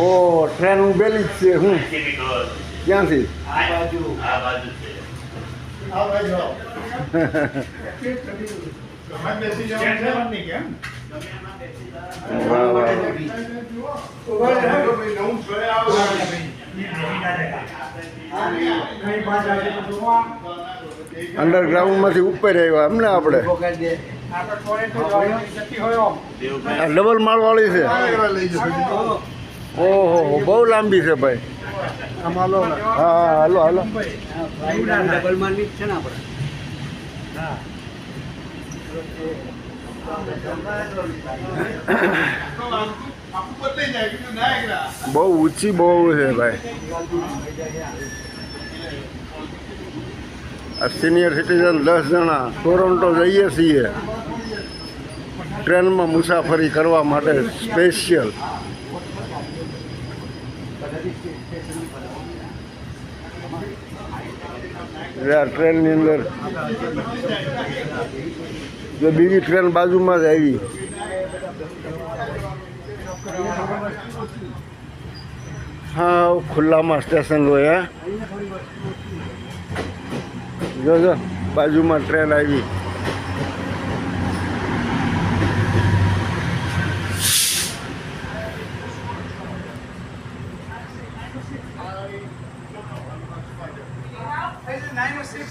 ઓ train ઉભેલી જ છે હું ક્યાંથી અંડરગ્રાઉન્ડ બાજુ આ બાજુ છે આ બાજુ આવો. તમારે બેસી જવાનું છે? વાહ વાહ નવું ઘરે આવો. અંડરગ્રાઉન્ડમાંથી ઉપર આવ્યા એમને આપણે ડબલ ડબલ માળવાળી છે. ઓહો, બહુ લાંબી છે ભાઈ. હા હાલો હાલો. બહુ ઊંચી બહુ છે ભાઈ આ સિનિયર સિટીઝન દસ જણા ટોરોન્ટો જઈએ છીએ ટ્રેનમાં મુસાફરી કરવા માટે સ્પેશિયલ ટ્રેનની અંદર. જો બીજી ટ્રેન બાજુમાં જ આવી. હા, ખુલ્લામાં સ્ટેશન હોય, હે. બાજુમાં ટ્રેન આવી. I don't know how much I do. This is 906.